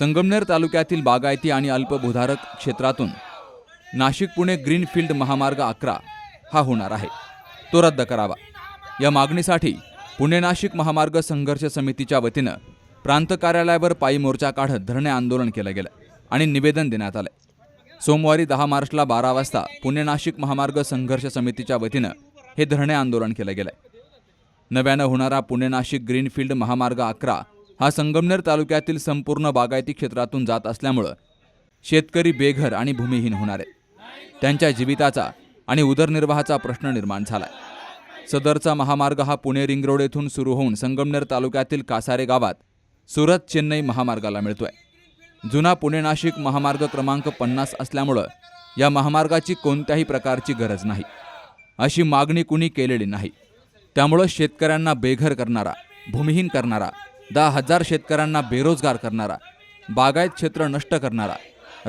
संगमनेर तालुक्यातील बागायती आणि अल्पभूधारक क्षेत्रातून नाशिक पुणे ग्रीनफील्ड महामार्ग अकरा हा होणार आहे. तो रद्द करावा. या मागणीसाठी पुणे नाशिक महामार्ग संघर्ष समितीच्या वतीनं प्रांत कार्यालयावर पायी मोर्चा काढत धरणे आंदोलन केलं गेलं आणि निवेदन देण्यात आलं सोमवारी दहा मार्चला बारा वाजता पुणे नाशिक महामार्ग संघर्ष समितीच्या वतीनं हे धरणे आंदोलन केलं गेलं नव्यानं होणारा पुणे नाशिक ग्रीनफील्ड महामार्ग अकरा हा संगमनेर तालुक्यातील संपूर्ण बागायती क्षेत्रातून जात असल्यामुळं शेतकरी बेघर आणि भूमिहीन होणार. आहेत त्यांच्या जीविताचा आणि उदरनिर्वाहाचा प्रश्न निर्माण झालाय. सदरचा महामार्ग हा पुणे रिंग रोड येथून सुरू होऊन संगमनेर तालुक्यातील कासारे गावात सुरत चेन्नई महामार्गाला मिळतोय. जुना पुणे नाशिक महामार्ग क्रमांक पन्नास असल्यामुळं या महामार्गाची कोणत्याही प्रकारची गरज नाही. अशी मागणी कुणी केलेली नाही. त्यामुळं शेतकऱ्यांना बेघर करणारा भूमिहीन करणारा दहा हजार शेतकऱ्यांना बेरोजगार करणारा बागायत क्षेत्र नष्ट करणारा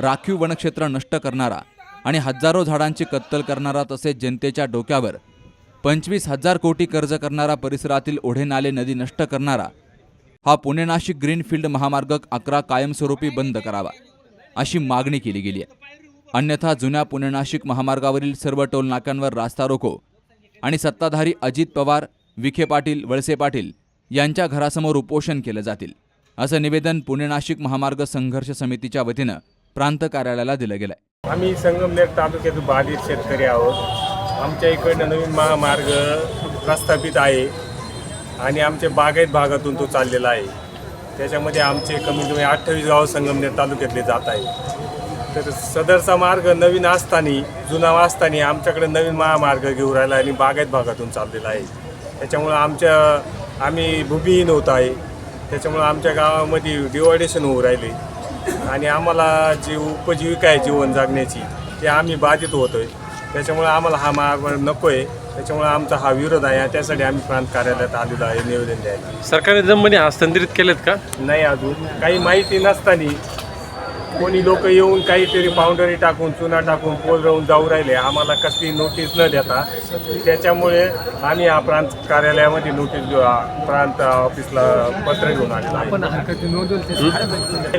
राखीव वनक्षेत्र नष्ट करणारा आणि हजारो झाडांची कत्तल करणारा तसेच जनतेच्या डोक्यावर पंचवीस हजार कोटी कर्ज करणारा परिसरातील ओढे नाले नदी नष्ट करणारा हा पुणे नाशिक ग्रीनफील्ड महामार्ग अकरा कायमस्वरूपी बंद करावा अशी मागणी केली गेली आहे. अन्यथा जुन्या पुणे नाशिक महामार्गावरील सर्व टोल नाक्यांवर रास्ता रोको आणि सत्ताधारी अजित पवार विखे पाटील वळसे पाटील यांच्या घरासमोर उपोषण केलं जातील असं निवेदन पुणे नाशिक महामार्ग संघर्ष समितीच्या वतीनं प्रांत कार्यालयाला दिलं गेलंय. आम्ही संगमनेर तालुक्यातून बाधित शेतकरी आहोत. आमच्या इकडनं नवीन महामार्ग प्रस्थापित आहे आणि आमच्या बागायत भागातून तो चाललेला आहे. त्याच्यामध्ये आमचे कमीत कमी अठ्ठावीस गाव संगमनेर तालुक्यातले जात आहे तर सदरचा मार्ग नवीन असताना जुना असताना आमच्याकडे नवीन महामार्ग घेऊन राहिला आणि बागायत भागातून चाललेला आहे. त्याच्यामुळं आमच्या आम्ही भूमिहीन होत आहे. त्याच्यामुळं आमच्या गावामध्ये डिवायडेशन होऊ राहिले. आणि आम्हाला जी उपजीविका आहे जीवन जगण्याची ते आम्ही बाधित होतो आहे त्याच्यामुळे आम्हाला हा मार्ग नको आहे त्याच्यामुळे आमचा हा विरोध आहे त्यासाठी आम्ही प्रांत कार्यालयात आलेलो आहे निवेदन द्यायला. सरकारने जमिनी हस्तांतरित केलेत का? नाही अजून. काही माहिती नसताना कोणी लोक येऊन काहीतरी पावडरी टाकून चुना टाकून पोल राहून जाऊ राहिले आम्हाला कसली नोटीस न देता. त्याच्यामुळे आम्ही हा प्रांत कार्यालयामध्ये नोटीस प्रांत ऑफिसला पत्र घेऊन आलेलो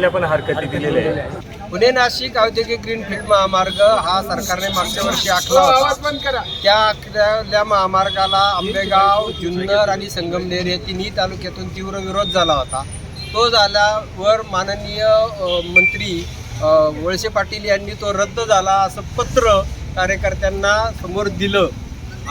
पण हरकती दिलेल्या आहे. पुणे नाशिक औद्योगिक ग्रीनफील्ड महामार्ग हा सरकारने मागच्या वर्षी आखला होता. त्या आखलेल्या महामार्गाला आंबेगाव जुन्नर आणि संगमनेर या तिन्ही तालुक्यातून तीव्र विरोध झाला होता. तो झाल्यावर माननीय मंत्री वळसे पाटील यांनी तो रद्द झाला असं पत्र कार्यकर्त्यांना समोर दिलं.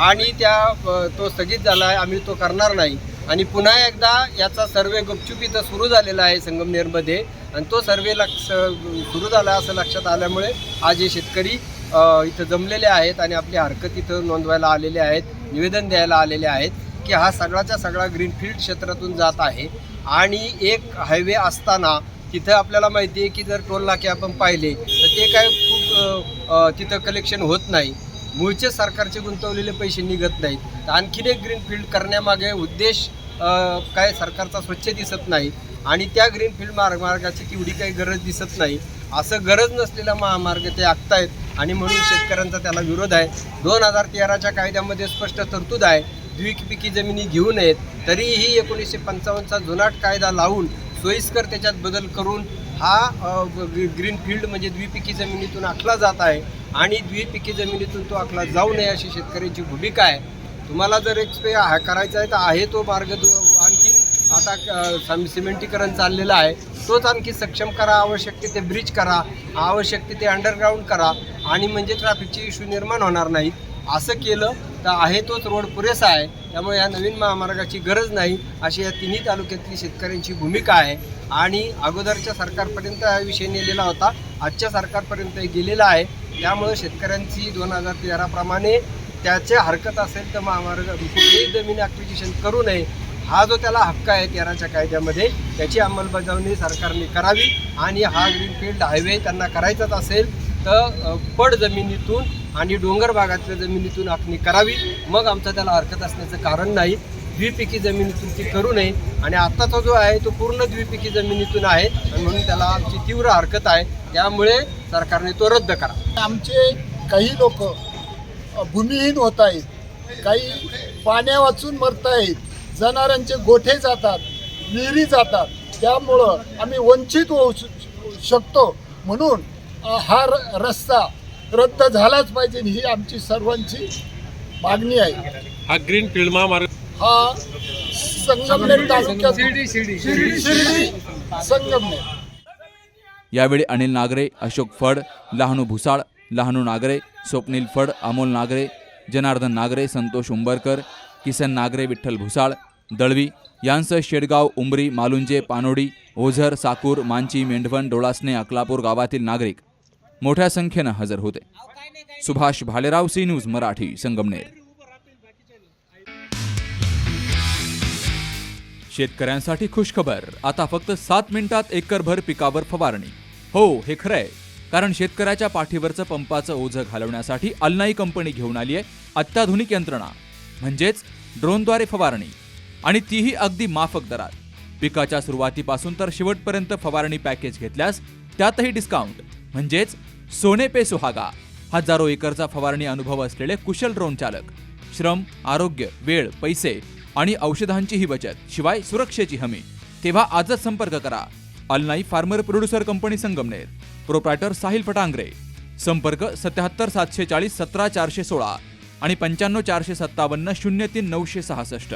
आणि त्या तो स्थगित झाला आहे आम्ही तो करणार नाही. आणि पुन्हा एकदा याचा सर्वे गुपचूप इथं सुरू झालेला आहे संगमनेरमध्ये. आणि तो सर्वे लक्ष सुरू झाला असं लक्षात आल्यामुळे आज हे शेतकरी इथं जमलेले आहेत आणि आपली हरकत इथं नोंदवायला आलेले आहेत निवेदन द्यायला आलेले आहेत की हा सगळाच्या सगळा ग्रीनफील्ड क्षेत्रातून जात आहे. आणि एक हायवे असताना तिथं आपल्याला माहिती आहे की जर टोल नाके आपण पाहिले तर ते काय खूप तिथं कलेक्शन होत नाही. मूळचे सरकारचे गुंतवलेले पैसे निघत नाहीत. तर आणखीन एक ग्रीनफील्ड करण्यामागे उद्देश काय सरकारचा स्वच्छ दिसत नाही. आणि त्या ग्रीनफील्ड मार्ग मार्गाची तेवढी काही गरज दिसत नाही. असं गरज नसलेला महामार्ग ते आखतायत. आणि म्हणून शेतकऱ्यांचा त्याला विरोध आहे. दोन हजार तेराच्या कायद्यामध्ये स्पष्ट तरतूद आहे द्विपिकी जमिनी घेऊ नयेत तरीही एकोणीसशे पंचावन्नचा जुनाट कायदा लावून सोयीस्कर त्याच्यात बदल करून हा ग्रीनफील्ड ग्रीन फील्ड म्हणजे द्विपिकी जमिनीतून आखला जात आहे आणि द्विपिकी जमिनीतून तो आखला जाऊ नये अशी शेतकऱ्याची भूमिका आहे. तुम्हाला जर एक्सपे हा करायचा आहे तर आहे तो मार्ग दु- आणखीन आता सम- सिमेंटीकरण चाललेलं आहे. तोच आणखी सक्षम करा आवश्यक तिथे ब्रिज करा आवश्यक ते अंडरग्राऊंड करा आणि म्हणजे ट्रॅफिकचे इश्यू निर्माण होणार नाहीत. असं केलं तर आहे तोच रोड पुरेसा आहे. त्यामुळे या नवीन महामार्गाची गरज नाही. अशी या तिन्ही तालुक्यातली शेतकऱ्यांची भूमिका आहे. आणि अगोदरच्या सरकारपर्यंत हा विषय नेलेला होता. आजच्या सरकारपर्यंत गेलेला आहे. त्यामुळे शेतकऱ्यांची दोन हजार तेराप्रमाणे त्याचे हरकत असेल तर महामार्ग कुठलीही जमीन ॲक्विजिशन करू नये. हा जो त्याला हक्क आहे तेराच्या कायद्यामध्ये त्याची अंमलबजावणी सरकारने करावी. आणि हा ग्रीनफील्ड हायवे त्यांना करायचाच असेल तर पड जमिनीतून आणि डोंगर भागातल्या जमिनीतून आखणी करावी. मग आमचा त्याला हरकत असण्याचं कारण नाही. द्विपिकी जमिनीतून ती करू नये. आणि आत्ताचा जो आहे तो पूर्ण द्विपिकी जमिनीतून आहे. आणि म्हणून त्याला आमची तीव्र हरकत आहे. त्यामुळे सरकारने तो रद्द करा. आमचे काही लोक भूमिहीन होत आहेत. काही पाण्या वाचून मरत आहेत. जनावरांचे गोठे जातात. विहिरी जातात. त्यामुळं आम्ही वंचित होऊ श- शकतो. म्हणून हा र- रस्ता रद्द झालाच पाहिजे ही आमची सर्वांची मागणी आहे. हा ग्रीन फील्ड महामार्ग हा संगमनेर तालुक्यात शिर्डी संगमनेर. यावेळी अनिल नागरे अशोक फड लहानू भुसाळ लहानू नागरे स्वप्नील फड अमोल नागरे जनार्दन नागरे संतोष उंबरकर किसन नागरे विठ्ठल भुसाळ दळवी यांसह शेडगाव उंबरी मालुंजे पानोडी ओझर साकूर मांची मेंढवण डोळासने अकलापूर गावातील नागरिक मोठ्या संख्येनं हजर होते. Subhash Bhalerao C news Marathi Sangamner. शेतकऱ्यांसाठी खुशखबर. आता फक्त सात मिनिटात एकरभर पिकावर फवारणी. हो हे खरंय कारण शेतकऱ्याच्या पाठीवरचं पंपाचं ओझं घालवण्यासाठी अल्नाई कंपनी घेऊन आली आहे अत्याधुनिक यंत्रणा. म्हणजेच ड्रोनद्वारे फवारणी. आणि तीही अगदी माफक दरात. पिकाच्या सुरुवातीपासून तर शेवटपर्यंत फवारणी पॅकेज घेतल्यास त्यातही डिस्काउंट म्हणजेच सोने पे सुहागा. हजारो एकरचा फवारणी अनुभव असलेले कुशल ड्रोन चालक. श्रम आरोग्य वेळ पैसे आणि औषधांचीही बचत शिवाय सुरक्षेची हमी. तेव्हा आजच संपर्क करा. अलनाई farmer producer company Sangamner. Proprietor Sahil Phatangare संपर्क सत्याहत्तर सातशे चाळीस सतरा चारशे सोळा आणि पंच्याण्णव चारशे सत्तावन्न शून्य तीन नऊशे सहासष्ट.